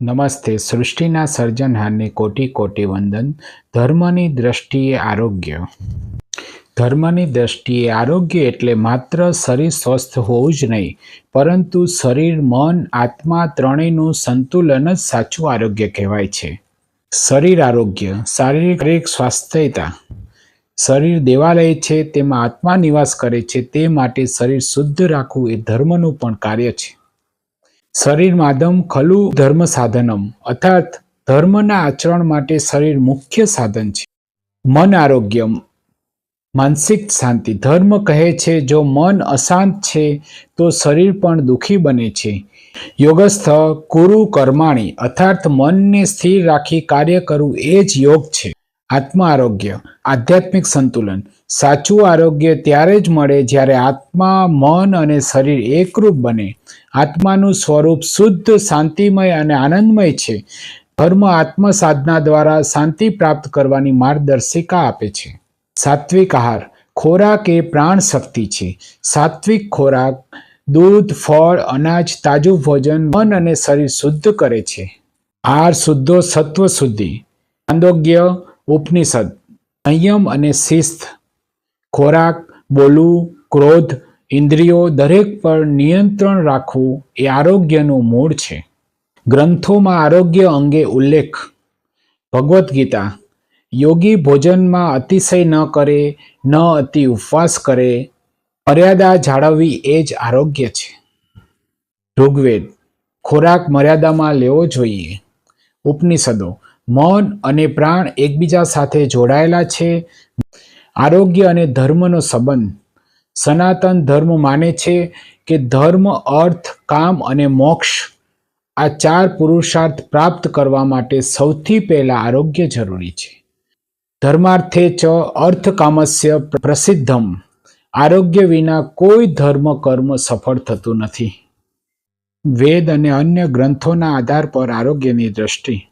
નમસ્તે, સૃષ્ટિના સર્જનહારને કોટી કોટી વંદન. ધર્મની દ્રષ્ટિએ આરોગ્ય. ધર્મની દ્રષ્ટિએ આરોગ્ય એટલે માત્ર શરીર સ્વસ્થ હોવું જ નહીં, પરંતુ શરીર, મન, આત્મા ત્રણેયનું સંતુલન જ સાચું આરોગ્ય કહેવાય છે. શરીર આરોગ્ય શારીરિક સ્વાસ્થ્યતા. શરીર દેવાલય છે, તેમાં આત્મા નિવાસ કરે છે, તે માટે શરીર શુદ્ધ રાખવું એ ધર્મનું પણ કાર્ય છે. શરીર માધમ ખલુ ધર્મ સાધનમ, અર્થાત ધર્મના આચરણ માટે શરીર મુખ્ય સાધન છે. મન આરોગ્યમ, માનસિક શાંતિ. ધર્મ કહે છે, જો મન અશાંત છે, તો શરીર પણ દુઃખી બને છે. યોગસ્થ કુરુ કર્માણી, અર્થાત મનને સ્થિર રાખી કાર્ય કરવું એ જ યોગ છે. આત્મા આરોગ્ય આધ્યાત્મિક સંતુલન. સાચું આરોગ્ય ત્યારે જ મળે જ્યારે આત્મા, મન અને શરીર એકરૂપ બને. આત્માનું સ્વરૂપ શુદ્ધ, શાંતિમય અને આનંદમય છે. ધર્મ આત્મ સાધના દ્વારા શાંતિ પ્રાપ્ત કરવાની માર્ગદર્શિકા આપે છે. સાત્વિક આહાર, ખોરાક એ પ્રાણ શક્તિ છે. સાત્વિક ખોરાક, દૂધ, ફળ, અનાજ, તાજું ભોજન, મન અને શરીર શુદ્ધ કરે છે. આહાર શુદ્ધો સત્વ શુદ્ધિ. છાંદોગ્ય ઉપનિષદ, સંયમ અને શિસ્ત, ખોરાક, બોલવું, ક્રોધ, ઇન્દ્રિયો દરેક પર નિયંત્રણ રાખવું એ આરોગ્યનું મૂળ છે. ગ્રંથોમાં આરોગ્ય અંગે ઉલ્લેખ. ભગવદ્ ગીતા, યોગી ભોજનમાં અતિશય ન કરે, ન અતિ ઉપવાસ કરે, મર્યાદા જાળવવી એ જ આરોગ્ય છે. ઋગ્વેદ, ખોરાક મર્યાદામાં લેવો જોઈએ. ઉપનિષદો મન અને પ્રાણ એકબીજા સાથે જોડાયેલા છે. આરોગ્ય અને ધર્મનો સંબંધ. સનાતન ધર્મ માને છે કે ધર્મ, અર્થ, કામ અને મોક્ષ આ ચાર પુરુષાર્થ પ્રાપ્ત કરવા માટે સૌથી પહેલા આરોગ્ય જરૂરી છે. ધર્માર્થે ચ અર્થકામસ્ય પ્રસિદ્ધમ. આરોગ્ય વિના કોઈ ધર્મ, કર્મ સફળ થતું નથી. વેદ અને અન્ય ગ્રંથોના આધાર પર આરોગ્યની દ્રષ્ટિ.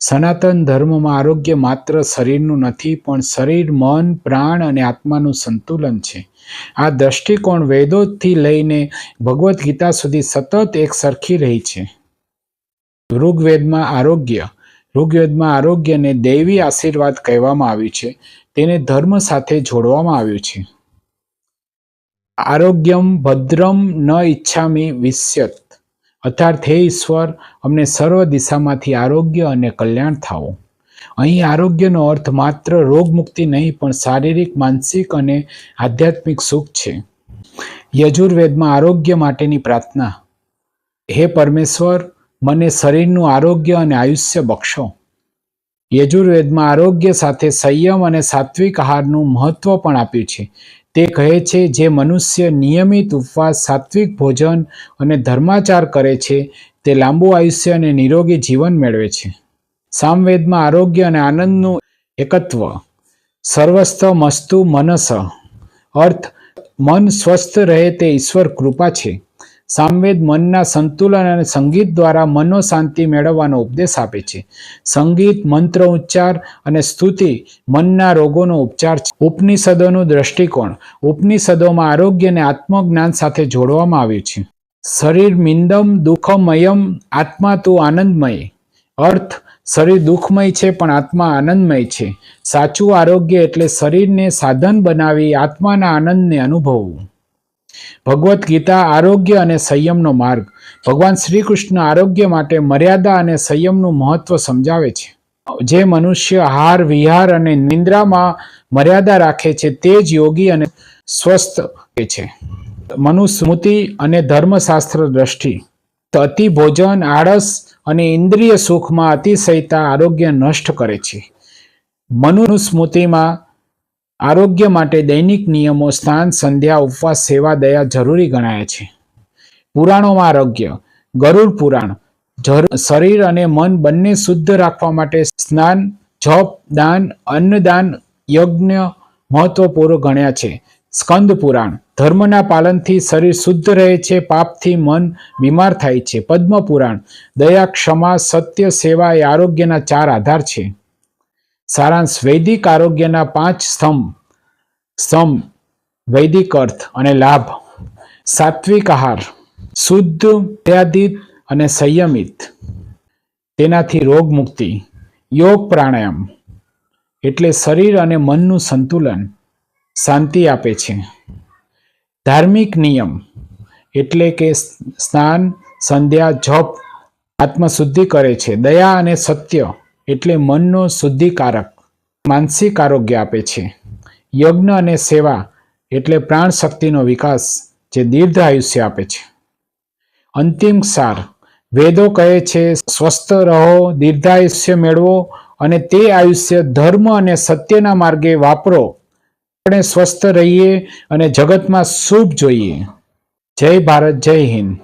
સનાતન ધર્મમાં આરોગ્ય માત્ર શરીરનું નથી, પણ શરીર, મન, પ્રાણ અને આત્માનું સંતુલન છે. આ દ્રષ્ટિકોણ વેદોથી લઈને ભગવદ્ ગીતા સુધી સતત એક સરખી રહી છે. ઋગ્વેદમાં આરોગ્ય. ઋગ્વેદમાં આરોગ્યને દૈવી આશીર્વાદ કહેવામાં આવ્યું છે. તેને ધર્મ સાથે જોડવામાં આવ્યું છે. આરોગ્યમ ભદ્રમ ન ઈચ્છામી વિસ્યત. અર્થાત હે ઈશ્વર, અમને સર્વ દિશામાંથી આરોગ્ય અને કલ્યાણ થાવો અહીં આરોગ્યનો અર્થ માત્ર રોગમુક્તિ નહીં, પણ શારીરિક, માનસિક અને આધ્યાત્મિક સુખ છે. યજુર્વેદમાં આરોગ્ય માટેની પ્રાર્થના, હે પરમેશ્વર, મને શરીરનું આરોગ્ય અને આયુષ્ય બક્ષો. યજુર્વેદમાં આરોગ્ય સાથે સંયમ અને સાત્વિક આહારનું મહત્વ પણ આપ્યું છે. તે કહે છે, જે મનુષ્ય નિયમિત ઉપવાસ, સાત્વિક ભોજન અને ધર્માચાર કરે છે, તે લાંબુ આયુષ્ય અને નિરોગી જીવન મેળવે છે. સામવેદમાં આરોગ્ય અને આનંદનું એકત્વ. સર્વસ્થ મસ્તુ મનસ. અર્થ, મન સ્વસ્થ રહે તે ઈશ્વર કૃપા છે. સામવેદ મનના સંતુલન અને સંગીત દ્વારા મનો શાંતિ મેળવવાનો ઉપદેશ આપે છે. સંગીત, મંત્ર ઉચ્ચાર અને સ્તુતિ મનના રોગોનો ઉપચાર છે. ઉપનિષદોનું દ્રષ્ટિકોણ ઉપનિષદોમાં આરોગ્યને આત્મજ્ઞાન સાથે જોડવામાં આવ્યું છે. શરીર મિંદમ દુઃખમયમ, આત્મા તું આનંદમય. અર્થ, શરીર દુઃખમય છે પણ આત્મા આનંદમય છે. સાચું આરોગ્ય એટલે શરીરને સાધન બનાવી આત્માના આનંદને અનુભવવું. ભગવદ્ ગીતા આરોગ્ય અને સંયમનો માર્ગ. ભગવાન શ્રી કૃષ્ણ આરોગ્ય માટે મર્યાદા અને સંયમનું મહત્વ સમજાવે છે. જે મનુષ્ય હાર વિહાર અને નિંદ્રામાં મર્યાદા રાખે છે, તે જ યોગી અને સ્વસ્થ છે. મનુસ્મૃતિ અને ધર્મશાસ્ત્ર દ્રષ્ટિ. અતિ ભોજન, આળસ અને ઇન્દ્રિય સુખમાં અતિશયતા આરોગ્ય નષ્ટ કરે છે. મનુસ્મૃતિમાં આરોગ્ય માટે દૈનિક નિયમો સ્નાન સંધ્યા, ઉપવાસ, સેવા, દયા જરૂરી ગણાય છે. પુરાણોમાં આરોગ્ય, ગરુડ પુરાણ શરીર અને મન બંને શુદ્ધ રાખવા માટે સ્નાન, જપ, દાન, અન્નદાન, યજ્ઞ મહત્વપૂર્ણ ગણ્યા છે. સ્કંદ પુરાણ, ધર્મના પાલનથી શરીર શુદ્ધ રહે છે, પાપથી મન બીમાર થાય છે. પદ્મ પુરાણ, દયા, ક્ષમા, સત્ય, સેવા એ આરોગ્યના ચાર આધાર છે. સારાંશ, વૈદિક આરોગ્યના પાંચ સ્તંભ. સ્તંભ, વૈદિક અર્થ અને લાભ. સાત્વિક આહાર, શુદ્ધ મર્યાદિત અને સંયમિત. તેનાથી રોગ મુક્તિ. યોગ પ્રાણાયામ. એટલે શરીર અને મનનું સંતુલન શાંતિ આપે છે. ધાર્મિક નિયમ. એટલે કે સ્નાન, સંધ્યા, જપ, આત્મશુદ્ધિ કરે છે. દયા અને સત્ય. એટલે મનનો શુદ્ધિકારક, માનસિક આરોગ્ય આપે છે. યજ્ઞ અને સેવા એટલે પ્રાણ શક્તિનો વિકાસ જે દીર્ઘ આયુષ્ય આપે છે. અંતિમ સાર, વેદો કહે છે, સ્વસ્થ રહો, દીર્ઘાયુષ્ય મેળવો અને તે આયુષ્ય ધર્મ અને સત્યના માર્ગે વાપરો. આપણે સ્વસ્થ રહીએ અને જગતમાં શુભ જોઈએ. જય ભારત, જય હિન્દ.